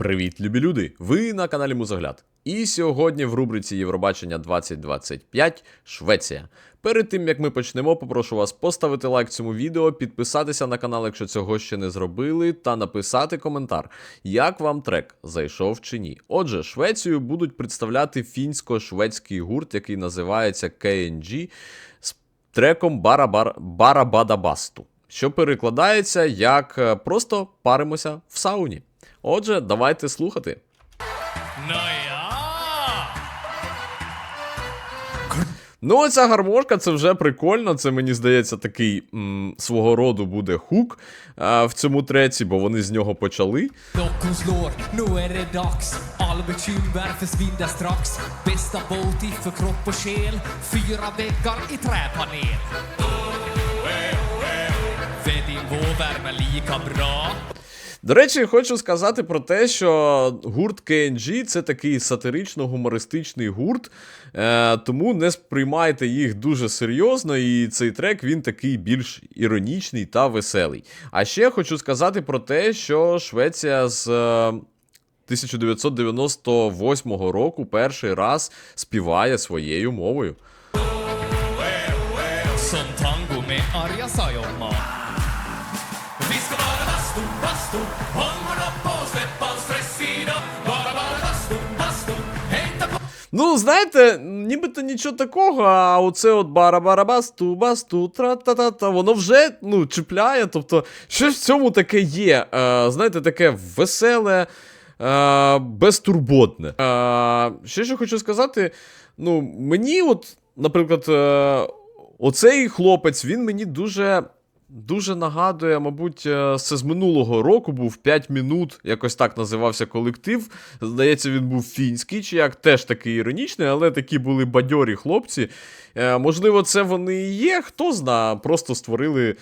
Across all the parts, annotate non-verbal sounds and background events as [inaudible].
Привіт, любі люди! Ви на каналі Музогляд. І сьогодні в рубриці Євробачення 2025 Швеція. Перед тим як ми почнемо, попрошу вас поставити лайк цьому відео, підписатися на канал, якщо цього ще не зробили, та написати коментар, як вам трек зайшов чи ні. Отже, Швецію будуть представляти фінсько-шведський гурт, який називається KNG, з треком. Барабадабасту, що перекладається як е, просто паримося в сауні. Отже, давайте слухати. Nåja! Ну, оця гармошка це вже прикольно. Це мені здається такий м, свого роду буде хук а, в цьому треці, бо вони з нього почали. До речі, хочу сказати про те, що гурт KNG це такий сатирично-гумористичний гурт, е, тому не сприймайте їх дуже серйозно, і цей трек він такий більш іронічний та веселий. А ще хочу сказати про те, що Швеція з. е, 1998 року перший раз співає своєю мовою. Ну, знаєте, нібито нічого такого, а оце от барабарабасту, басту, тра-та-та-та, воно вже ну, чіпляє. Тобто, щось в цьому таке є. Е, знаєте, таке веселе, е, безтурботне. Е, ще що хочу сказати, ну, мені, от, наприклад, е, оцей хлопець, він мені дуже. Дуже нагадує, мабуть, е, це з минулого року був 5 минут, якось так називався колектив. Здається, він був фінський, чи як теж такий іронічний, але такі були бадьорі хлопці. Е, можливо, це вони і є, хто зна, просто створили е,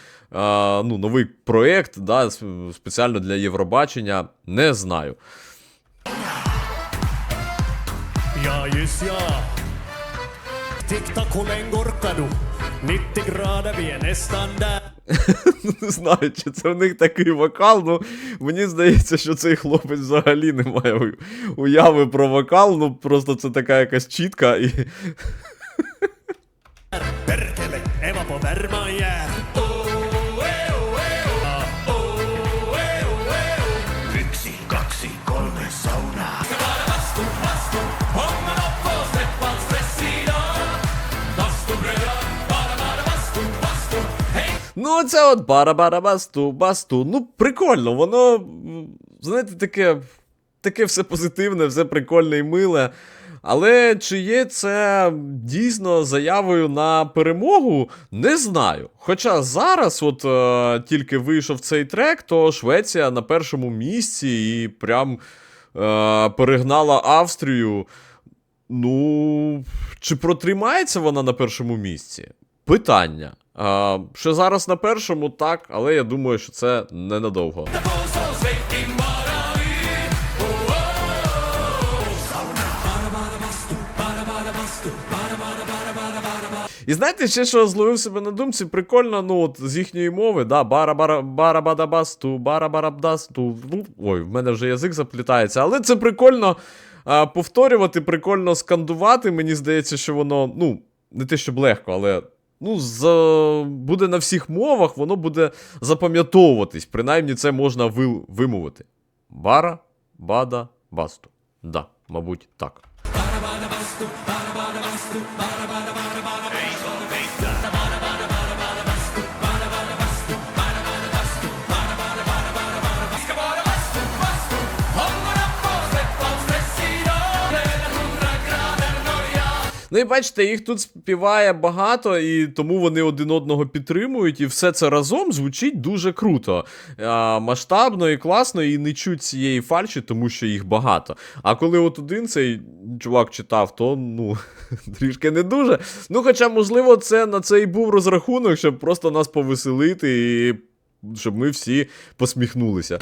ну, новий проєкт да, спеціально для Євробачення. Не знаю. Ja. Titta kollegor du. 90 grader, vi är nästan. [laughs] Не знаю, чи це в них такий вокал. Ну мені здається, що цей хлопець взагалі не має уяви про вокал. Ну просто це така якась чітка і. Ну, це от барабарабасту, басту. Ну, прикольно, воно, знаєте, таке, таке все позитивне, все прикольне і миле. Але чи є це дійсно заявою на перемогу, не знаю. Хоча зараз, от е, тільки вийшов цей трек, то Швеція на першому місці і прям е, перегнала Австрію. Ну, чи протримається вона на першому місці? Питання. А, що зараз на першому, так, але я думаю, що це ненадовго. І знаєте, ще що зловив себе на думці, прикольно, ну от з їхньої мови, да, бара бара бара бадабасту, бара барабдасту. Ну, ой, в мене вже язик заплітається, але це прикольно а, повторювати, прикольно скандувати. Мені здається, що воно, ну, не те, щоб легко, але. Ну, за... буде на всіх мовах, воно буде запам'ятовуватись. Принаймні, це можна ви... вимовити. Бара, бада, басту. Да, мабуть, так. ska Ну і бачите, їх тут співає багато, і тому вони один одного підтримують, і все це разом звучить дуже круто. А, масштабно і класно, і не чуть цієї фальші, тому що їх багато. А коли от один цей чувак читав, то ну [laughs] трішки не дуже. Ну, хоча, можливо, це на це і був розрахунок, щоб просто нас повеселити і щоб ми всі посміхнулися.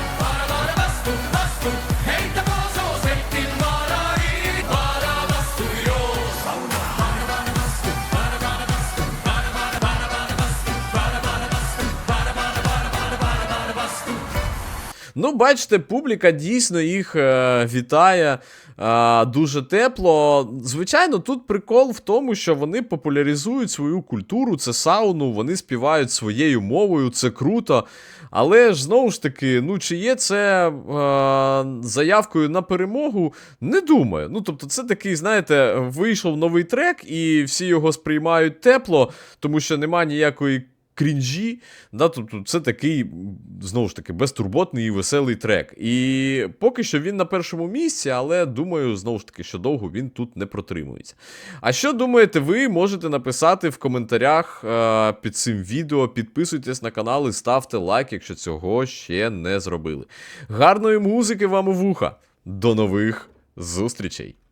Ну, бачите, публіка дійсно їх е, вітає е, дуже тепло. Звичайно, тут прикол в тому, що вони популяризують свою культуру, це сауну, вони співають своєю мовою, це круто. Але ж знову ж таки, ну чи є це е, заявкою на перемогу? Не думаю. Ну, тобто, це такий, знаєте, вийшов новий трек, і всі його сприймають тепло, тому що нема ніякої крінжі. Да, тобто це такий, знову ж таки, безтурботний і веселий трек. І поки що він на першому місці, але думаю, знову ж таки, що довго він тут не протримується. А що думаєте ви, можете написати в коментарях е, під цим відео. Підписуйтесь на канал і ставте лайк, якщо цього ще не зробили. Гарної музики вам у вуха. До нових зустрічей!